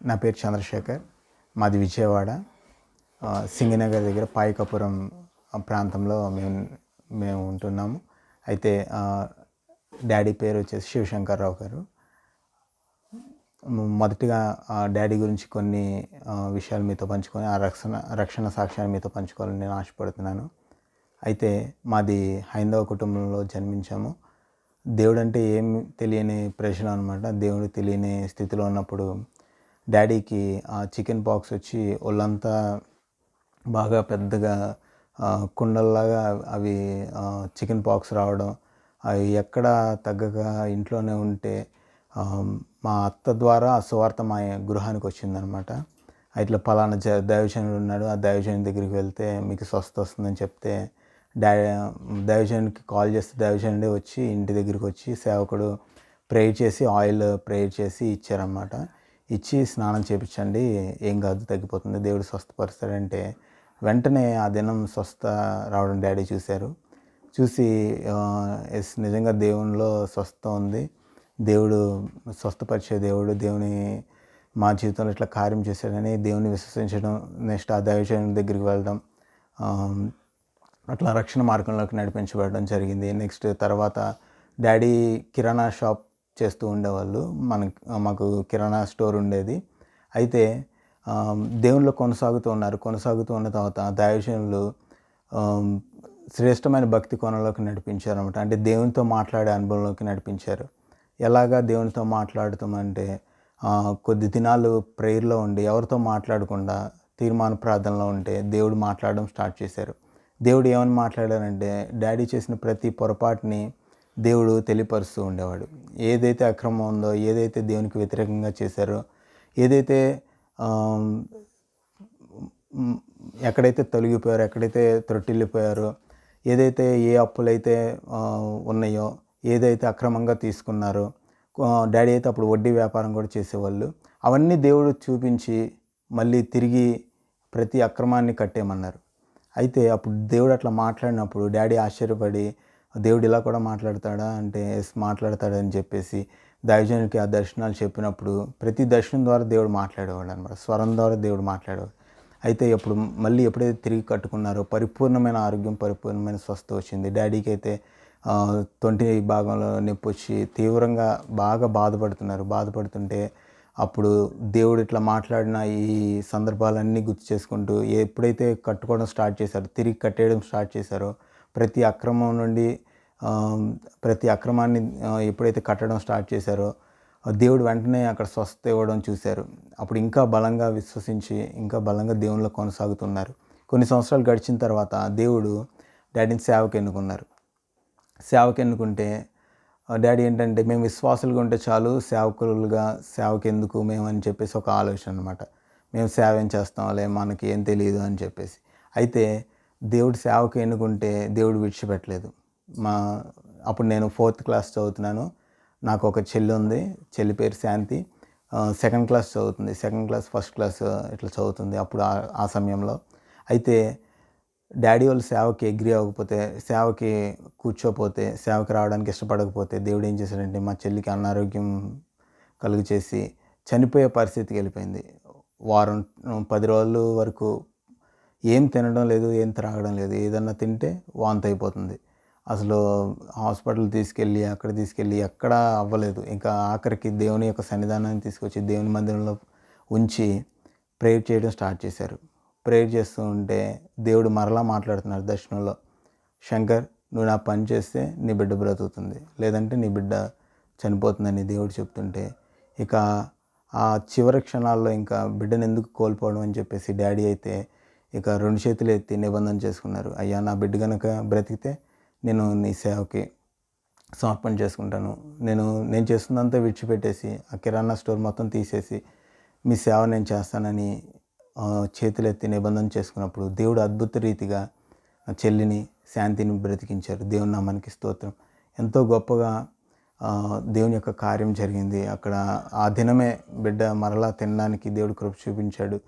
నా పేరు చంద్రశేఖర్ మాది విజయవాడ. సింగనగర్ దగ్గర పాయకాపురం ప్రాంతంలో మేము మేము ఉంటున్నాము. అయితే డాడీ పేరు వచ్చేసి శివశంకర్రావు గారు. మొదటిగా ఆ, డాడీ గురించి కొన్ని విషయాలు మీతో పంచుకొని ఆ రక్షణ రక్షణ సాక్ష్యాన్ని మీతో పంచుకోవాలని నేను ఆశపడుతున్నాను. అయితే మాది హైందవ కుటుంబంలో జన్మించాము. దేవుడు అంటే ఏం తెలియని ప్రశ్న అనమాట దేవుడు తెలియని స్థితిలో ఉన్నప్పుడు డాడీకి ఆ చికెన్ పాక్స్ వచ్చి ఒళ్ళంతా బాగా పెద్దగా కుండల్లాగా అవి చికెన్ పాక్స్ రావడం అవి ఎక్కడ తగ్గక ఇంట్లోనే ఉంటే మా అత్త ద్వారా ఆ సువార్త మా గృహానికి వచ్చిందనమాట. ఇట్లా పలానా జ దైవజనుడు ఉన్నాడు ఆ దైవజనుడి దగ్గరికి వెళ్తే మీకు స్వస్థ వస్తుందని చెప్తే డా దైవజనుడికి కాల్ చేస్తే దైవజనుడే వచ్చి ఇంటి దగ్గరికి వచ్చి సేవకుడు ప్రేయర్ చేసి ఆయిల్ ప్రేయర్ చేసి ఇచ్చారన్నమాట ఇచ్చి స్నానం చేపించండి ఏం కాదు తగ్గిపోతుంది దేవుడు స్వస్థపరుస్తాడంటే వెంటనే ఆ దినం స్వస్థ రావడం డాడీ చూశారు. చూసి ఎస్ నిజంగా దేవునిలో స్వస్థ ఉంది. దేవుడు స్వస్థపరిచే దేవుడు దేవుని మా జీవితంలో ఇట్లా కార్యం చేశాడని దేవుని విశ్వసించడం నెక్స్ట్ ఆ దైవజనుడి దగ్గరికి వెళ్ళడం అట్లా రక్షణ మార్గంలోకి నడిపించబడడం జరిగింది. నెక్స్ట్ తర్వాత డాడీ కిరాణా షాప్ చేస్తూ ఉండేవాళ్ళు. మన మాకు కిరాణా స్టోర్ ఉండేది. అయితే దేవుళ్ళు కొనసాగుతూ ఉన్నారు. కొనసాగుతూ ఉన్న తర్వాత దైవజనులు శ్రేష్టమైన భక్తి కోణంలోకి నడిపించారు అనమాట అంటే దేవునితో మాట్లాడే అనుభవంలోకి నడిపించారు. ఎలాగా దేవునితో మాట్లాడుతామంటే కొద్ది దినాలు ప్రేయర్లో ఉండి ఎవరితో మాట్లాడకుండా తీర్మాన ప్రార్థనలో ఉంటే దేవుడు మాట్లాడడం స్టార్ట్ చేశారు. దేవుడు ఏమని మాట్లాడారంటే డాడీ చేసిన ప్రతి పొరపాటుని దేవుడు తెలియపరుస్తూ ఉండేవాడు. ఏదైతే అక్రమం ఉందో ఏదైతే దేవునికి వ్యతిరేకంగా చేశారో ఏదైతే ఎక్కడైతే తొలగిపోయారో ఎక్కడైతే త్రొట్టిల్లిపోయారో ఏదైతే ఏ అప్పులైతే ఉన్నాయో ఏదైతే అక్రమంగా తీసుకున్నారో డాడీ అయితే అప్పుడు వడ్డీ వ్యాపారం కూడా చేసేవాళ్ళు. అవన్నీ దేవుడు చూపించి మళ్ళీ తిరిగి ప్రతి అక్రమాన్ని కట్టేయమన్నారు. అయితే అప్పుడు దేవుడు అట్లా మాట్లాడినప్పుడు డాడీ ఆశ్చర్యపడి దేవుడు ఇలా కూడా మాట్లాడతాడా? అంటే ఎస్ మాట్లాడతాడని చెప్పేసి దైవజనుడికి ఆ దర్శనాలు చెప్పినప్పుడు ప్రతి దర్శనం ద్వారా దేవుడు మాట్లాడేవాడు అనమాట స్వరం ద్వారా దేవుడు మాట్లాడేవాడు. అయితే ఇప్పుడు మళ్ళీ ఎప్పుడైతే తిరిగి కట్టుకున్నారో పరిపూర్ణమైన ఆరోగ్యం పరిపూర్ణమైన స్వస్థ వచ్చింది. డాడీకి అయితే తొంటి భాగంలో నొప్పి వచ్చి తీవ్రంగా బాగా బాధపడుతున్నారు. బాధపడుతుంటే అప్పుడు దేవుడు ఇట్లా మాట్లాడిన ఈ సందర్భాలన్నీ గుర్తు చేసుకుంటూ ఎప్పుడైతే కట్టుకోవడం స్టార్ట్ చేశారో తిరిగి కట్టేయడం స్టార్ట్ చేశారో ప్రతి అక్రమం నుండి ప్రతి అక్రమాన్ని ఎప్పుడైతే కట్టడం స్టార్ట్ చేశారో దేవుడు వెంటనే అక్కడ స్వస్థత ఇవ్వడం చూశారు. అప్పుడు ఇంకా బలంగా విశ్వసించి ఇంకా బలంగా దేవునిలో కొనసాగుతున్నారు. కొన్ని సంవత్సరాలు గడిచిన తర్వాత దేవుడు డాడీని సేవకు ఎన్నుకున్నారు. సేవకు ఎన్నుకుంటే డాడీ ఏంటంటే మేము విశ్వాసులుగా ఉంటే చాలు సేవకులుగా సేవకు ఎందుకు మేము అని చెప్పేసి ఒక ఆలోచన అనమాట మేము సేవ ఏం చేస్తాంలే మనకి ఏం తెలియదు అని చెప్పేసి. అయితే దేవుడు సేవకు ఎన్నుకుంటే దేవుడు విడిచిపెట్టలేదు. మా అప్పుడు నేను ఫోర్త్ క్లాస్ చదువుతున్నాను. నాకు ఒక చెల్లి ఉంది. చెల్లి పేరు శాంతి. సెకండ్ క్లాస్ చదువుతుంది. సెకండ్ క్లాస్ ఫస్ట్ క్లాస్ ఇట్లా చదువుతుంది అప్పుడు ఆ- ఆ సమయంలో. అయితే డాడీ వాళ్ళు సేవకి ఎగ్రీ అవ్వకపోతే సేవకి కూర్చోపోతే సేవకి రావడానికి ఇష్టపడకపోతే దేవుడు ఏం చేశాడంటే మా చెల్లికి అనారోగ్యం కలుగు చేసి చనిపోయే పరిస్థితికి వెళ్ళిపోయింది. వారం పది రోజుల వరకు ఏం తినడం లేదు ఏం త్రాగడం లేదు. ఏదన్నా తింటే వాంతి అయిపోతుంది అసలు హాస్పిటల్ తీసుకెళ్ళి అక్కడ తీసుకెళ్ళి ఎక్కడ అవ్వలేదు. ఇంకా ఆఖరికి దేవుని యొక్క సన్నిధానాన్ని తీసుకొచ్చి దేవుని మందిరంలో ఉంచి ప్రేయర్ చేయడం స్టార్ట్ చేశారు. ప్రేయర్ చేస్తూ ఉంటే దేవుడు మరలా మాట్లాడుతున్నారు దర్శనంలో. శంకర్ నువ్వు నా పని చేస్తే నీ బిడ్డ బ్రతుకుతుంది. లేదంటే నీ బిడ్డ చనిపోతుందని దేవుడు చెప్తుంటే ఇక ఆ చివరి క్షణాల్లో ఇంకా బిడ్డను ఎందుకు కోల్పోవడం అని చెప్పేసి డాడీ అయితే ఇక రెండు చేతులు ఎత్తి నిబంధన చేసుకున్నారు. అయ్యా నా బిడ్డ కనుక బ్రతికితే నేను నీ సేవకి సమర్పణ చేసుకుంటాను. నేను నేను చేస్తుందంతా విడిచిపెట్టేసి ఆ కిరాణా స్టోర్ మొత్తం తీసేసి మీ సేవ నేను చేస్తానని చేతులెత్తి నిబంధన చేసుకున్నప్పుడు దేవుడు అద్భుత రీతిగా నా చెల్లిని శాంతిని బ్రతికించారు. దేవుని నామానికి స్తోత్రం. ఎంతో గొప్పగా దేవుని యొక్క కార్యం జరిగింది. అక్కడ ఆ దినమే బిడ్డ మరలా తినడానికి దేవుడు కృప చూపించాడు.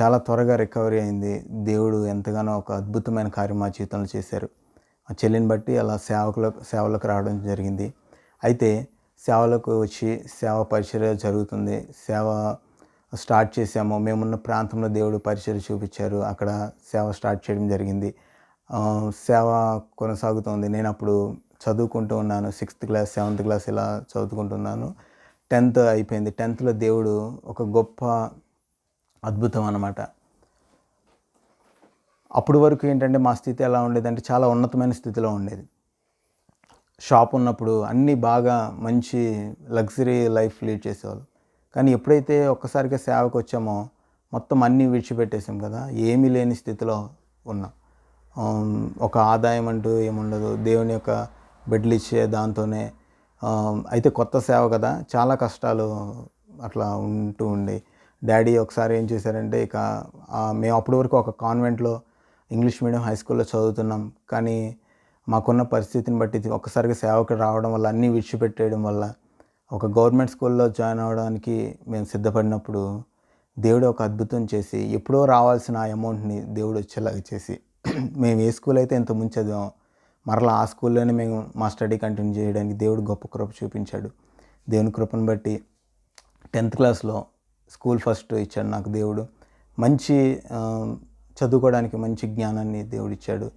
చాలా త్వరగా రికవరీ అయింది. దేవుడు ఎంతగానో ఒక అద్భుతమైన కార్యం మా జీవితంలో చేశారు. ఆ చెల్లిని బట్టి అలా సేవకులకు సేవలకు రావడం జరిగింది. అయితే సేవలకు వచ్చి సేవ పరిచర్య జరుగుతుంది. సేవ స్టార్ట్ చేసాము మేమున్న ప్రాంతంలో దేవుడు పరిచయం చూపించారు. అక్కడ సేవ స్టార్ట్ చేయడం జరిగింది. సేవ కొనసాగుతోంది. నేను అప్పుడు చదువుకుంటూ ఉన్నాను. సిక్స్త్ క్లాస్ సెవెంత్ క్లాస్ ఇలా చదువుకుంటున్నాను. టెన్త్ అయిపోయింది. టెన్త్లో దేవుడు ఒక గొప్ప అద్భుతం అన్నమాట. అప్పుడు వరకు ఏంటంటే మా స్థితి ఎలా ఉండేదంటే చాలా ఉన్నతమైన స్థితిలో ఉండేది. షాప్ ఉన్నప్పుడు అన్నీ బాగా మంచి లగ్జరీ లైఫ్ లీడ్ చేసేవాళ్ళు. కానీ ఎప్పుడైతే ఒక్కసారిగా సేవకు వచ్చామో మొత్తం అన్నీ విడిచిపెట్టేసాం కదా ఏమీ లేని స్థితిలో ఉన్నాం. ఒక ఆదాయం అంటూ ఏముండదు. దేవుని యొక్క బెడ్లు ఇచ్చే దాంతోనే అయితే కొత్త సేవ కదా చాలా కష్టాలు అట్లా ఉంటూ ఉండి డాడీ ఒకసారి ఏం చేశారంటే ఇక మేము అప్పటి వరకు ఒక కాన్వెంట్లో ఇంగ్లీష్ మీడియం హై స్కూల్లో చదువుతున్నాం. కానీ మాకున్న పరిస్థితిని బట్టి ఒక్కసారిగా సేవకు రావడం వల్ల అన్నీ విడిచిపెట్టేయడం వల్ల ఒక గవర్నమెంట్ స్కూల్లో జాయిన్ అవ్వడానికి మేము సిద్ధపడినప్పుడు దేవుడు ఒక అద్భుతం చేసి ఎప్పుడో రావాల్సిన ఆ అమౌంట్ని దేవుడు వచ్చేలాగా చేసి మేము ఏ స్కూల్ అయితే ఇంత ముందు చదివాం మరలా ఆ స్కూల్లోనే మేము మా స్టడీ కంటిన్యూ చేయడానికి దేవుడు గొప్ప కృప చూపించాడు. దేవుని కృపను బట్టి టెన్త్ క్లాస్లో స్కూల్ ఫస్ట్ ఇచ్చాడు నాకు దేవుడు. మంచి చదువుకోవడానికి మంచి జ్ఞానాన్ని దేవుడు ఇచ్చాడు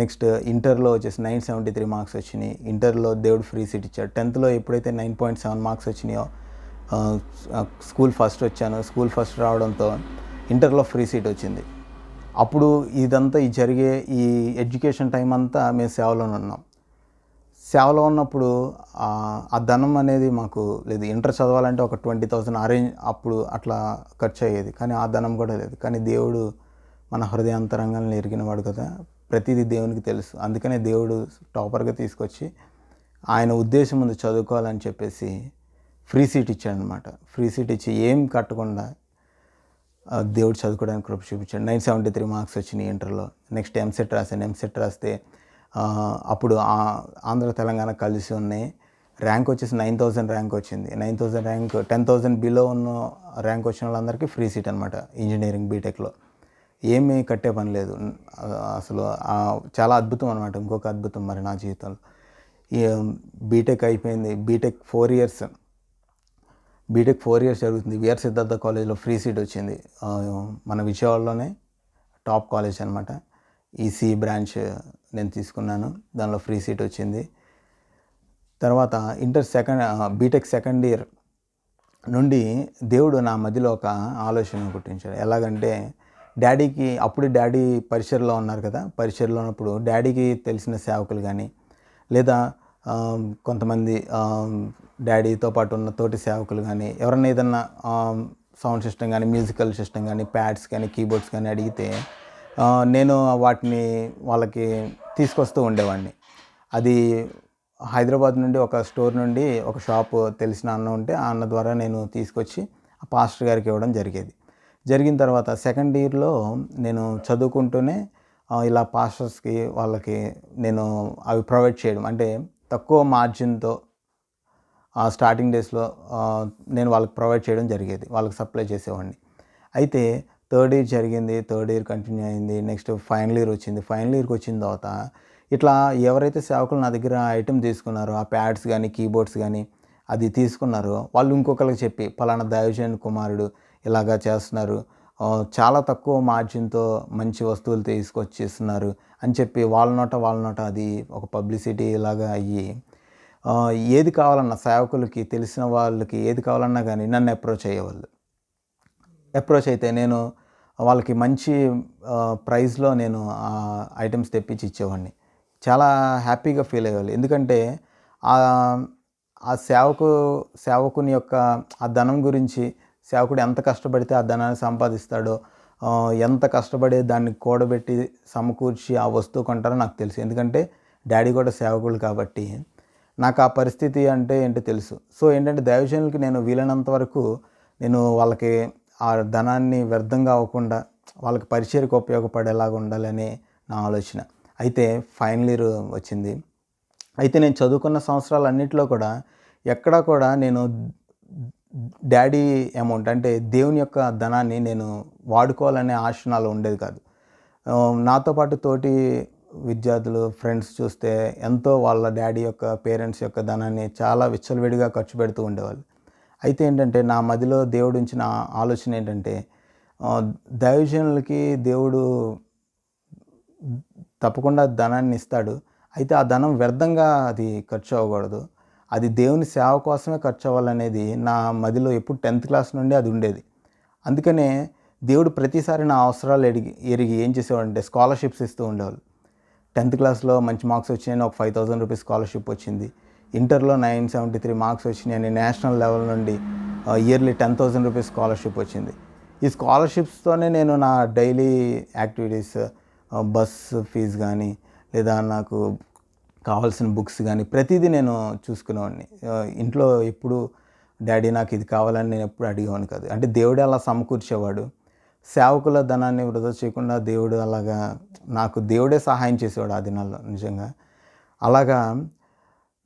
నెక్స్ట్ ఇంటర్లో వచ్చేసి నైన్ సెవెంటీ త్రీ మార్క్స్ వచ్చినాయి. ఇంటర్లో దేవుడు ఫ్రీ సీట్ ఇచ్చాడు. టెన్త్లో ఎప్పుడైతే నైన్ పాయింట్ సెవెన్ మార్క్స్ వచ్చినాయో స్కూల్ ఫస్ట్ వచ్చాను. స్కూల్ ఫస్ట్ రావడంతో ఇంటర్లో ఫ్రీ సీట్ వచ్చింది. అప్పుడు ఇదంతా ఈ జరిగే ఈ ఎడ్యుకేషన్ టైం అంతా మేము సేవలోనే ఉన్నాం. సేవలో ఉన్నప్పుడు ఆ ధనం అనేది మాకు లేదు. ఇంటర్ చదవాలంటే ఒక ట్వంటీ థౌసండ్ అరేంజ్ అప్పుడు అట్లా ఖర్చు అయ్యేది. కానీ ఆ ధనం కూడా లేదు. కానీ దేవుడు మన హృదయాంతరంగాలను ఎరిగినవాడు కదా. ప్రతిదీ దేవునికి తెలుసు. అందుకనే దేవుడు టాపర్గా తీసుకొచ్చి ఆయన ఉద్దేశం ముందు చదువుకోవాలని చెప్పేసి ఫ్రీ సీట్ ఇచ్చాడు అనమాట ఫ్రీ సీట్ ఇచ్చి ఏం కట్టకుండా దేవుడు చదువుకోవడానికి కృప చూపించాడు. నైన్ సెవెంటీ త్రీ మార్క్స్ వచ్చినాయి ఇంటర్లో. నెక్స్ట్ ఎంసెట్ రాశాను. ఎంసెట్ రాస్తే అప్పుడు ఆంధ్ర తెలంగాణ కలిసి ఉన్నాయి. ర్యాంక్ వచ్చేసి నైన్ థౌజండ్ ర్యాంక్ వచ్చింది. Nine thousand rank ten thousand below ఉన్న ర్యాంక్ వచ్చిన వాళ్ళందరికీ ఫ్రీ సీట్ అనమాట ఇంజనీరింగ్ బీటెక్లో. ఏమీ కట్టే పని లేదు. అసలు చాలా అద్భుతం అనమాట ఇంకొక అద్భుతం మరి నా జీవితంలో. బీటెక్ అయిపోయింది. B Tech four years. B Tech four years జరుగుతుంది. విఆర్ సిద్ధార్థ కాలేజ్లో ఫ్రీ సీట్ వచ్చింది. మన విజయవాడలోనే టాప్ కాలేజ్ అనమాట ఈసీ బ్రాంచ్ నేను తీసుకున్నాను. దానిలో ఫ్రీ సీట్ వచ్చింది. తర్వాత inter second B Tech second year నుండి దేవుడు నా మధ్యలో ఒక ఆలోచన పుట్టించాడు. ఎలాగంటే డాడీకి అప్పుడు డాడీ పరిచయలో ఉన్నారు కదా పరిచయలో ఉన్నప్పుడు డాడీకి తెలిసిన సేవకులు కానీ లేదా కొంతమంది డాడీతో పాటు ఉన్న తోటి సేవకులు కానీ ఎవరన్నా ఏదన్నా సౌండ్ సిస్టమ్ కానీ మ్యూజికల్ సిస్టమ్ కానీ ప్యాడ్స్ కానీ కీబోర్డ్స్ కానీ అడిగితే నేను వాటిని వాళ్ళకి తీసుకొస్తూ ఉండేవాడిని. అది హైదరాబాద్ నుండి ఒక స్టోర్ నుండి ఒక షాప్ తెలిసిన అన్న ఉంటే ఆ అన్న ద్వారా నేను తీసుకొచ్చి ఆ పాస్టర్ గారికి ఇవ్వడం జరిగేది. జరిగిన తర్వాత సెకండ్ ఇయర్లో నేను చదువుకుంటూనే ఇలా పాస్టర్స్కి వాళ్ళకి నేను అవి ప్రొవైడ్ చేయడం. అంటే తక్కువ మార్జిన్తో స్టార్టింగ్ డేస్లో నేను వాళ్ళకి ప్రొవైడ్ చేయడం జరిగేది. వాళ్ళకి సప్లై చేసేవాడిని. అయితే థర్డ్ ఇయర్ జరిగింది థర్డ్ ఇయర్ కంటిన్యూ అయింది నెక్స్ట్ ఫైనల్ ఇయర్ వచ్చింది. ఫైనల్ ఇయర్కి వచ్చిన తర్వాత ఇట్లా ఎవరైతే సేవకులు నా దగ్గర ఐటమ్ తీసుకున్నారో ఆ ప్యాడ్స్ కానీ కీబోర్డ్స్ కానీ అది తీసుకున్నారో వాళ్ళు ఇంకొకరికి చెప్పి పలానా దైవజన్ కుమారుడు ఇలాగా చేస్తున్నారు చాలా తక్కువ మార్జిన్తో మంచి వస్తువులు తీసుకొచ్చేస్తున్నారు అని చెప్పి వాళ్ళ నోట వాళ్ళ నోట అది ఒక పబ్లిసిటీ ఇలాగా అయ్యి ఏది కావాలన్నా సేవకులకి తెలిసిన వాళ్ళకి ఏది కావాలన్నా కానీ నన్ను అప్రోచ్ అయ్యేవాళ్ళు. అప్రోచ్ అయితే నేను వాళ్ళకి మంచి ప్రైస్లో నేను ఆ ఐటమ్స్ తెప్పించి ఇచ్చేవాడిని. చాలా హ్యాపీగా ఫీల్ అయ్యేవాళ్ళు. ఎందుకంటే ఆ సేవకు సేవకుని యొక్క ఆ ధనం గురించి సేవకుడు ఎంత కష్టపడితే ఆ ధనాన్ని సంపాదిస్తాడో ఎంత కష్టపడి దాన్ని కూడబెట్టి సమకూర్చి ఆ వస్తువు కొంటారో నాకు తెలుసు. ఎందుకంటే డాడీ కూడా సేవకులు కాబట్టి నాకు ఆ పరిస్థితి అంటే ఏంటో తెలుసు. సో ఏంటంటే దైవజనులకి నేను వీలైనంత వరకు నేను వాళ్ళకి ఆ ధనాన్ని వ్యర్థంగా అవ్వకుండా వాళ్ళకి పరిచయకు ఉపయోగపడేలాగా ఉండాలని నా ఆలోచన. అయితే ఫైనల్ ఇయర్ వచ్చింది. అయితే నేను చదువుకున్న సంవత్సరాలన్నింటిలో కూడా ఎక్కడా కూడా నేను డాడీ అమౌంట్ అంటే దేవుని యొక్క ధనాన్ని నేను వాడుకోవాలనే ఆశ నాలో ఉండేది కాదు. నాతో పాటు తోటి విద్యార్థులు ఫ్రెండ్స్ చూస్తే ఎంతో వాళ్ళ డాడీ యొక్క పేరెంట్స్ యొక్క ధనాన్ని చాలా విచ్చలవిడిగా ఖర్చు పెడుతూ ఉండేవాళ్ళు. అయితే ఏంటంటే నా మదిలో దేవుడు ఉంచిన ఆలోచన ఏంటంటే దైవజనులకి దేవుడు తప్పకుండా ధనాన్ని ఇస్తాడు. అయితే ఆ ధనం వ్యర్థంగా అది ఖర్చు అవ్వకూడదు. అది దేవుని సేవ కోసమే ఖర్చు అవ్వాలనేది నా మదిలో ఎప్పుడు టెన్త్ క్లాస్ నుండి అది ఉండేది. అందుకనే దేవుడు ప్రతిసారి నా అవసరాలు ఎరిగి ఎరిగి ఏం చేసేవాడంటే స్కాలర్షిప్స్ ఇస్తూ ఉండేవాళ్ళు. టెన్త్ క్లాస్లో మంచి మార్క్స్ వచ్చినాయని ఒక ఫైవ్ థౌసండ్ రూపీస్ స్కాలర్షిప్ వచ్చింది. ఇంటర్లో నైన్ సెవెంటీ త్రీ మార్క్స్ వచ్చినాయని నేషనల్ లెవెల్ నుండి yearly ten thousand rupees scholarship వచ్చింది. ఈ స్కాలర్షిప్స్తోనే నేను నా డైలీ యాక్టివిటీస్ బస్ ఫీజు కానీ లేదా నాకు కావాల్సిన బుక్స్ కానీ ప్రతిదీ నేను చూసుకునేవాడిని. ఇంట్లో ఎప్పుడు డాడీ నాకు ఇది కావాలని నేను ఎప్పుడు అడిగేవాడిని కాదు. అంటే దేవుడే అలా సమకూర్చేవాడు. సేవకుల ధనాన్ని వృధా చేయకుండా దేవుడు అలాగా నాకు దేవుడే సహాయం చేసేవాడు ఆ దినాల్లో నిజంగా. అలాగా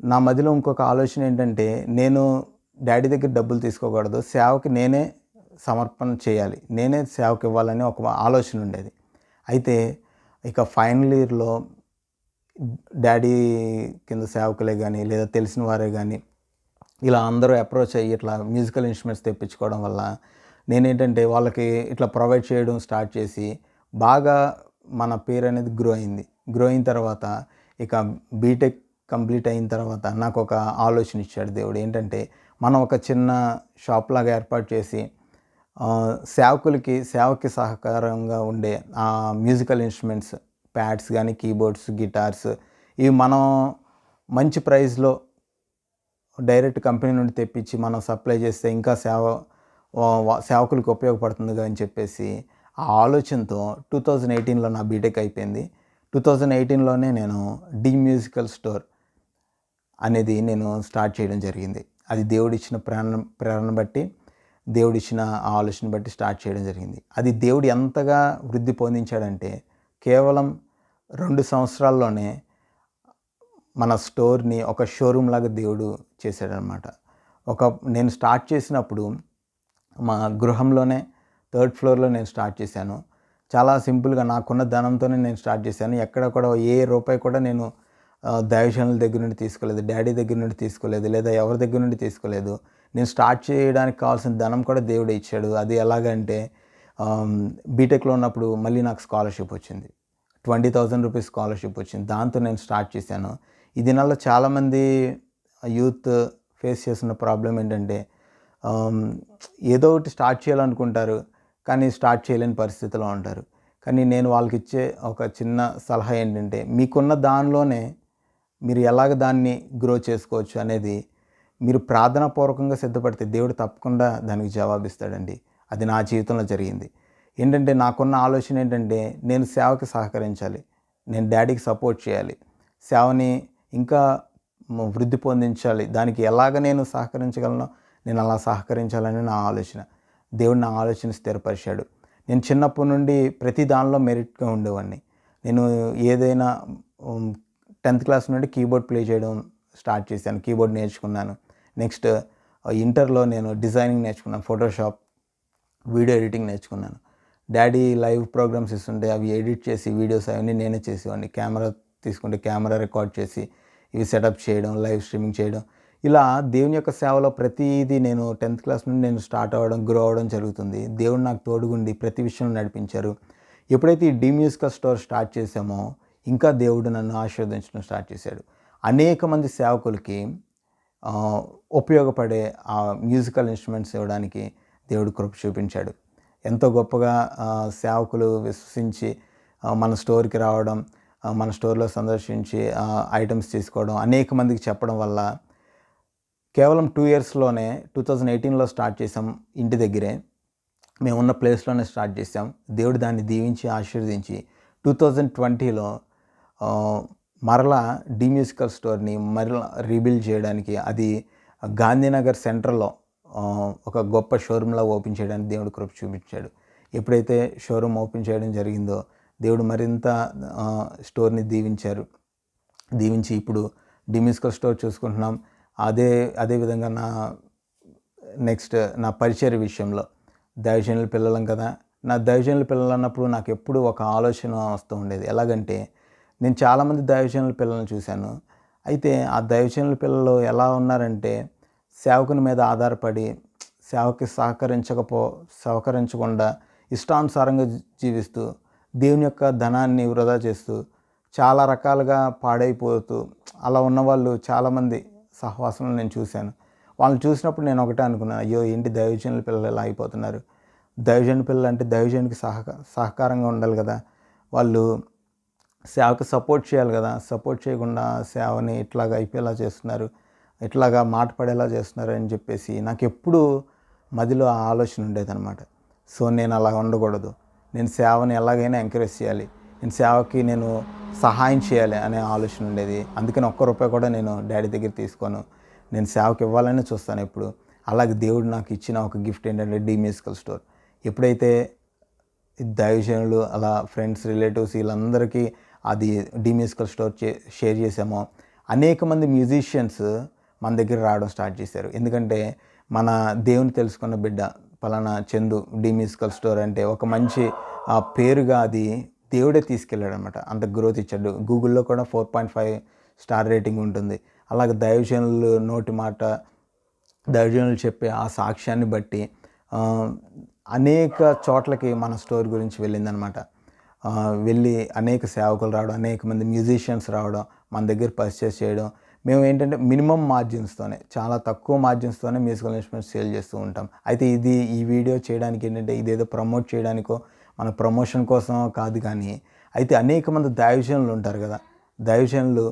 నా మదిలో ఇంకొక ఆలోచన ఏంటంటే నేను డాడీ దగ్గర డబ్బులు తీసుకోకూడదు. సేవకి నేనే సమర్పణ చేయాలి. నేనే సేవకి ఇవ్వాలని ఒక ఆలోచన ఉండేది. అయితే ఇక ఫైనల్ ఇయర్లో డాడీ కింద సేవకులే కానీ లేదా తెలిసిన వారే కానీ ఇలా అందరూ అప్రోచ్ అయ్యి ఇట్లా మ్యూజికల్ ఇన్స్ట్రుమెంట్స్ తెప్పించుకోవడం వల్ల నేనేంటంటే వాళ్ళకి ఇట్లా ప్రొవైడ్ చేయడం స్టార్ట్ చేసి బాగా మన పేరు అనేది గ్రో అయింది. గ్రో అయిన తర్వాత ఇక బీటెక్ కంప్లీట్ అయిన తర్వాత నాకు ఒక ఆలోచన ఇచ్చాడు దేవుడు. ఏంటంటే మనం ఒక చిన్న షాప్ లాగా ఏర్పాటు చేసి సేవకులకి సేవకి సహకారంగా ఉండే ఆ మ్యూజికల్ ఇన్స్ట్రుమెంట్స్ ప్యాడ్స్ కానీ కీబోర్డ్స్ గిటార్స్ ఇవి మనం మంచి ప్రైస్లో డైరెక్ట్ కంపెనీ నుండి తెప్పించి మనం సప్లై చేస్తే ఇంకా సేవ సేవకులకు ఉపయోగపడుతుంది అని చెప్పేసి ఆ ఆలోచనతో టూ థౌజండ్ ఎయిటీన్లో నా బీటెక్ అయిపోయింది. టూ థౌజండ్ ఎయిటీన్లోనే నేను డి మ్యూజికల్ స్టోర్ అనేది నేను స్టార్ట్ చేయడం జరిగింది. అది దేవుడిచ్చిన ప్రేరణ ప్రేరణ బట్టి దేవుడిచ్చిన ఆలోచన బట్టి స్టార్ట్ చేయడం జరిగింది. అది దేవుడు ఎంతగా వృద్ధి పొందించాడంటే కేవలం రెండు సంవత్సరాల్లోనే మన స్టోర్ని ఒక షోరూమ్ లాగా దేవుడు చేశాడనమాట. ఒక నేను స్టార్ట్ చేసినప్పుడు మా గృహంలోనే థర్డ్ ఫ్లోర్లో నేను స్టార్ట్ చేశాను. చాలా సింపుల్గా నాకున్న ధనంతోనే నేను స్టార్ట్ చేశాను. ఎక్కడ కూడా ఏ రూపాయి కూడా నేను దైవజనుల దగ్గర నుండి తీసుకోలేదు డాడీ దగ్గర నుండి తీసుకోలేదు లేదా ఎవరి దగ్గర నుండి తీసుకోలేదు. నేను స్టార్ట్ చేయడానికి కావాల్సిన ధనం కూడా దేవుడే ఇచ్చాడు. అది ఎలాగంటే బీటెక్లో ఉన్నప్పుడు మళ్ళీ నాకు స్కాలర్షిప్ వచ్చింది. ట్వంటీ థౌజండ్ రూపీస్ స్కాలర్షిప్ వచ్చింది. దాంతో నేను స్టార్ట్ చేశాను. ఈ దినాల్లో చాలామంది యూత్ ఫేస్ చేస్తున్న ప్రాబ్లం ఏంటంటే ఏదో ఒకటి స్టార్ట్ చేయాలనుకుంటారు కానీ స్టార్ట్ చేయలేని పరిస్థితిలో ఉంటారు. కానీ నేను వాళ్ళకి ఇచ్చే ఒక చిన్న సలహా ఏంటంటే మీకున్న దానిలోనే మీరు ఎలాగ దాన్ని గ్రో చేసుకోవచ్చు అనేది మీరు ప్రార్థనాపూర్వకంగా సిద్ధపడితే దేవుడు తప్పకుండా దానికి జవాబిస్తాడండి. అది నా జీవితంలో జరిగింది. ఏంటంటే నాకున్న ఆలోచన ఏంటంటే నేను సేవకి సహకరించాలి. నేను డాడీకి సపోర్ట్ చేయాలి. సేవని ఇంకా వృద్ధి పొందించాలి. దానికి ఎలాగ నేను సహకరించగలను? నేను అలా సహకరించాలని నా ఆలోచన. దేవుడు నా ఆలోచన స్థిరపరిచాడు. నేను చిన్నప్పటి నుండి ప్రతి దానిలో మెరిట్గా ఉండేవాడిని. నేను ఏదైనా టెన్త్ క్లాస్ నుండి కీబోర్డ్ ప్లే చేయడం స్టార్ట్ చేశాను. కీబోర్డ్ నేర్చుకున్నాను. నెక్స్ట్ ఇంటర్లో నేను డిజైనింగ్ నేర్చుకున్నాను. ఫోటోషాప్ వీడియో ఎడిటింగ్ నేర్చుకున్నాను. డాడీ లైవ్ ప్రోగ్రామ్స్ ఇస్తుంటే అవి ఎడిట్ చేసి వీడియోస్ అవన్నీ నేనే చేసేవాడిని. కెమెరా తీసుకుంటే కెమెరా రికార్డ్ చేసి ఇవి సెటప్ చేయడం లైవ్ స్ట్రీమింగ్ చేయడం. ఇలా దేవుని యొక్క సేవలో ప్రతిదీ నేను టెన్త్ క్లాస్ నుండి నేను స్టార్ట్ అవ్వడం గ్రో అవ్వడం జరుగుతుంది. దేవుడు నాకు తోడుగుండి ప్రతి విషయంలో నడిపించారు. ఎప్పుడైతే ఈ డీ మ్యూజికల్ స్టోర్ స్టార్ట్ చేసామో ఇంకా దేవుడు నన్ను ఆశీర్వదించడం స్టార్ట్ చేశాడు. అనేక మంది సేవకులకి ఉపయోగపడే ఆ మ్యూజికల్ ఇన్స్ట్రుమెంట్స్ ఇవ్వడానికి దేవుడు కృప చూపించాడు. ఎంతో గొప్పగా సేవకులు విశ్వసించి మన స్టోర్కి రావడం మన స్టోర్లో సందర్శించి ఐటమ్స్ తీసుకోవడం అనేక మందికి చెప్పడం వల్ల కేవలం టూ ఇయర్స్లోనే టూ థౌజండ్ ఎయిటీన్లో స్టార్ట్ చేసాం ఇంటి దగ్గరే. మేము ఉన్న ప్లేస్లోనే స్టార్ట్ చేసాం దేవుడు దాన్ని దీవించి ఆశీర్వదించి టూ థౌజండ్ ట్వంటీలో మరలా డి మ్యూజికల్ స్టోర్ని మరలా రీబిల్డ్ చేయడానికి అది గాంధీనగర్ సెంటర్లో ఒక గొప్ప షోరూమ్లా ఓపెన్ చేయడానికి దేవుడు కృప చూపించాడు. ఎప్పుడైతే షోరూమ్ ఓపెన్ చేయడం జరిగిందో దేవుడు మరింత స్టోర్ని దీవించారు. దీవించి ఇప్పుడు డి మ్యూజికల్ స్టోర్ చూసుకుంటున్నాం. అదే అదేవిధంగా నా నెక్స్ట్ నా పరిచయ విషయంలో దైవజనుల పిల్లలం కదా. నా దైవజనుల పిల్లలు అన్నప్పుడు నాకు ఎప్పుడు ఒక ఆలోచన వస్తూ ఉండేది. ఎలాగంటే నేను చాలామంది దైవజనుల పిల్లల్ని చూశాను. అయితే ఆ దైవచనుల పిల్లలు ఎలా ఉన్నారంటే సేవకుని మీద ఆధారపడి సేవకి సహకరించకపో సహకరించకుండా ఇష్టానుసారంగా జీవిస్తూ దేవుని యొక్క ధనాన్ని వృధా చేస్తూ చాలా రకాలుగా పాడైపోతూ అలా ఉన్నవాళ్ళు చాలామంది సహవాసంలో నేను చూశాను. వాళ్ళని చూసినప్పుడు నేను ఒకటే అనుకున్నాను అయ్యో ఏంటి దైవజనుల పిల్లలు ఇలా అయిపోతున్నారు? దైవజన పిల్లలు అంటే దైవజనికి సహక సహకారంగా ఉండాలి కదా. వాళ్ళు సేవకు సపోర్ట్ చేయాలి కదా. సపోర్ట్ చేయకుండా సేవని ఇట్లాగా అయిపోయేలా చేస్తున్నారు. ఇట్లాగా మాట పడేలా చేస్తున్నారు అని చెప్పేసి నాకు ఎప్పుడు మదిలో ఆ ఆలోచన ఉండేదన్నమాట సో నేను అలా ఉండకూడదు. నేను సేవని ఎలాగైనా ఎంకరేజ్ చేయాలి. నేను సేవకి నేను సహాయం చేయాలి అనే ఆలోచన ఉండేది. అందుకని ఒక్క రూపాయి కూడా నేను డాడీ దగ్గర తీసుకోను. నేను సేవకి ఇవ్వాలని చూస్తాను ఎప్పుడు. అలాగే దేవుడు నాకు ఇచ్చిన ఒక గిఫ్ట్ ఏంటంటే డీ మ్యూజికల్ స్టోర్. ఎప్పుడైతే దైవజనులు అలా ఫ్రెండ్స్ రిలేటివ్స్ వీళ్ళందరికీ అది డిమ్యూజికల్ స్టోర్ చే షేర్ చేసామో అనేక మంది మ్యూజిషియన్స్ మన దగ్గర రావడం స్టార్ట్ చేశారు. ఎందుకంటే మన దేవుని తెలుసుకున్న బిడ్డ పలానా చందు డీ మ్యూజికల్ స్టోర్ అంటే ఒక మంచి ఆ, పేరుగా అది దేవుడే తీసుకెళ్ళాడు అనమాట అంత గ్రోత్ ఇచ్చాడు. గూగుల్లో కూడా four point five star rating ఉంటుంది. అలాగే దైవజనులు నోటి మాట దైవజనులు చెప్పే ఆ సాక్ష్యాన్ని బట్టి అనేక చోట్లకి మన స్టోర్ గురించి వెళ్ళిందనమాట వెళ్ళి అనేక సేవకులు రావడం అనేక మంది మ్యూజిషియన్స్ రావడం మన దగ్గర పర్చేస్ చేయడం. మేము ఏంటంటే మినిమం మార్జిన్స్తోనే చాలా తక్కువ మార్జిన్స్తోనే మ్యూజికల్ ఇన్స్ట్రుమెంట్స్ సేల్ చేస్తూ ఉంటాం. అయితే ఇది ఈ వీడియో చేయడానికి ఏంటంటే ఇదేదో ప్రమోట్ చేయడానికో మన ప్రమోషన్ కోసం కాదు కానీ అయితే అనేక మంది దైవజనులు ఉంటారు కదా. దైవజనులు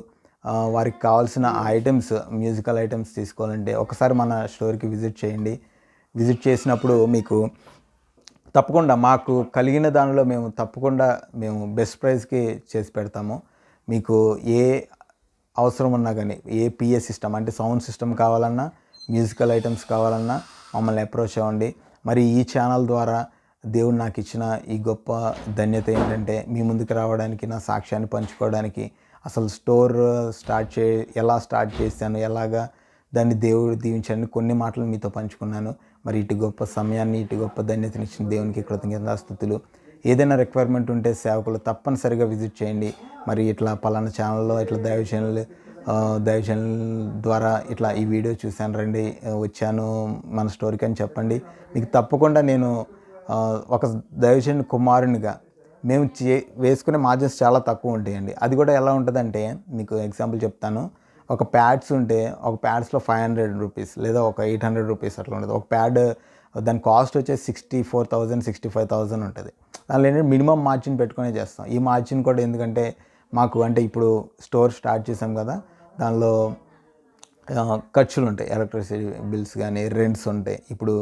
వారికి కావాల్సిన ఐటమ్స్ మ్యూజికల్ ఐటమ్స్ తీసుకోవాలంటే ఒకసారి మన స్టోర్కి విజిట్ చేయండి. విజిట్ చేసినప్పుడు మీకు తప్పకుండా మాకు కలిగిన దానిలో మేము తప్పకుండా మేము బెస్ట్ ప్రైస్కి చేసి పెడతాము. మీకు ఏ అవసరం ఉన్నా కానీ ఏ పిఏ సిస్టమ్ అంటే సౌండ్ సిస్టమ్ కావాలన్నా మ్యూజికల్ ఐటమ్స్ కావాలన్నా మమ్మల్ని అప్రోచ్ అవ్వండి. మరి ఈ ఛానల్ ద్వారా దేవుడు నాకు ఇచ్చిన ఈ గొప్ప ధన్యత ఏంటంటే మీ ముందుకు రావడానికి నా సాక్ష్యాన్ని పంచుకోవడానికి అసలు స్టోర్ స్టార్ట్ చే ఎలా స్టార్ట్ చేశాను ఎలాగా దాన్ని దేవుడు దీవించండి కొన్ని మాటలు మీతో పంచుకున్నాను. మరి ఇటు గొప్ప సమయాన్ని ఇటు గొప్ప ధన్యతనిచ్చిన దేవునికి కృతజ్ఞతాస్థుతులు ఏదైనా రిక్వైర్మెంట్ ఉంటే సేవకులు తప్పనిసరిగా విజిట్ చేయండి. మరి ఇట్లా పలానా ఛానల్లో ఇట్లా దైవ ఛానల్ దైవ ఛానల్ ద్వారా ఇట్లా ఈ వీడియో చూశాను రండి వచ్చాను మన స్టోరీకి అని చెప్పండి. మీకు తప్పకుండా నేను ఒక దైవజన్ కుమారునిగా మేము చే వేసుకునే మార్జిన్స్ చాలా తక్కువ ఉంటాయండి. అది కూడా ఎలా ఉంటుందంటే మీకు ఎగ్జాంపుల్ చెప్తాను. ఒక ప్యాడ్స్ ఉంటే ఒక ప్యాడ్స్లో ఫైవ్ హండ్రెడ్ రూపీస్ లేదా ఒక ఎయిట్ హండ్రెడ్ రూపీస్ అట్లా ఉంటుంది ఒక ప్యాడ్ దాని కాస్ట్ వచ్చేసి sixty four thousand sixty five thousand ఉంటుంది. దానిలో ఏంటంటే మినిమం మార్జిన్ పెట్టుకునే చేస్తాం. ఈ మార్జిన్ కూడా ఎందుకంటే మాకు అంటే ఇప్పుడు స్టోర్ స్టార్ట్ చేసాం కదా దానిలో ఖర్చులు ఉంటాయి. ఎలక్ట్రిసిటీ బిల్స్ కానీ రెంట్స్ ఉంటాయి. ఇప్పుడు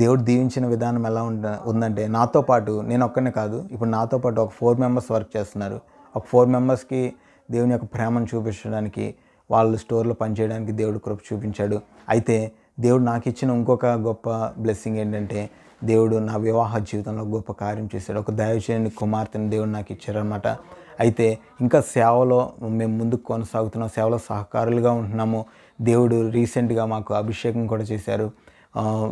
దేవుడు దీవించిన విధానం ఎలా ఉంట ఉందంటే నాతో పాటు నేను ఒక్కనే కాదు ఇప్పుడు నాతో పాటు ఒక ఫోర్ మెంబర్స్ వర్క్ చేస్తున్నారు. ఒక ఫోర్ మెంబర్స్కి దేవుని యొక్క ప్రేమను చూపించడానికి వాళ్ళు స్టోర్లో పనిచేయడానికి దేవుడు కృప చూపించాడు. అయితే దేవుడు నాకు ఇచ్చిన ఇంకొక గొప్ప బ్లెస్సింగ్ ఏంటంటే దేవుడు నా వివాహ జీవితంలో గొప్ప కార్యం చేశాడు. ఒక దయచేయని కుమార్తెను దేవుడు నాకు ఇచ్చారనమాట అయితే ఇంకా సేవలో మేము ముందుకు కొనసాగుతున్నాం సేవలో సహకారులుగా ఉంటున్నాము. దేవుడు రీసెంట్గా మాకు అభిషేకం కూడా చేశారు.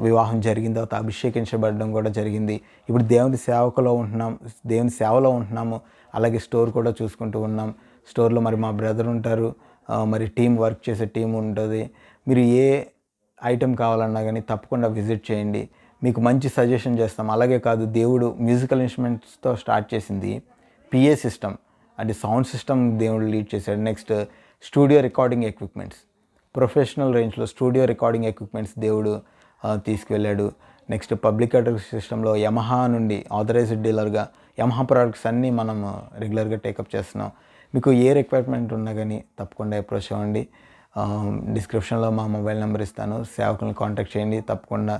వివాహం జరిగిన తర్వాత అభిషేకించబడడం కూడా జరిగింది. ఇప్పుడు దేవుని సేవకులో ఉంటున్నాం దేవుని సేవలో ఉంటున్నాము. అలాగే స్టోర్ కూడా చూసుకుంటూ ఉన్నాం. స్టోర్లో మరి మా బ్రదర్ ఉంటారు. మరి టీం వర్క్ చేసే టీం ఉంటుంది. మీరు ఏ ఐటెం కావాలన్నా కానీ తప్పకుండా విజిట్ చేయండి. మీకు మంచి సజెషన్ చేస్తాం. అలాగే కాదు దేవుడు మ్యూజికల్ ఇన్స్ట్రుమెంట్స్తో స్టార్ట్ చేసింది పిఏ సిస్టమ్. అంటే సౌండ్ సిస్టమ్ దేవుడు లీడ్ చేశాడు. Next studio recording equipments. Professional రేంజ్లో స్టూడియో రికార్డింగ్ ఎక్విప్మెంట్స్ దేవుడు తీసుకువెళ్ళాడు నెక్స్ట్ పబ్లిక్ అడ్రస్ సిస్టంలో యమహా నుండి ఆథరైజ్డ్ డీలర్గా యమహా ప్రోడక్ట్స్ అన్నీ మనం రెగ్యులర్గా టేకప్ చేస్తున్నాం. మీకు ఏ రిక్వైర్మెంట్ ఉన్నా కానీ తప్పకుండా అప్రోచ్ అవ్వండి. డిస్క్రిప్షన్లో మా మొబైల్ నెంబర్ ఇస్తాను. సేవకులను కాంటాక్ట్ చేయండి. తప్పకుండా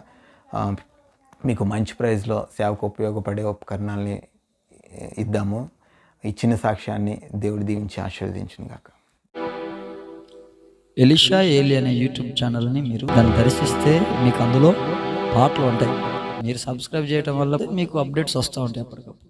మీకు మంచి ప్రైస్లో సేవకు ఉపయోగపడే ఉపకరణాలని ఇద్దాము. ఇచ్చిన సాక్ష్యాన్ని దేవుడు దీవించి ఆశీర్వదించిన గాక ఎలిషా ఏలి అనే యూట్యూబ్ ఛానల్ని మీరు దాన్ని దర్శిస్తే మీకు అందులో పాటలు ఉంటాయి. మీరు సబ్స్క్రైబ్ చేయడం వల్ల మీకు అప్డేట్స్ వస్తూ ఉంటాయి అప్పటికప్పుడు.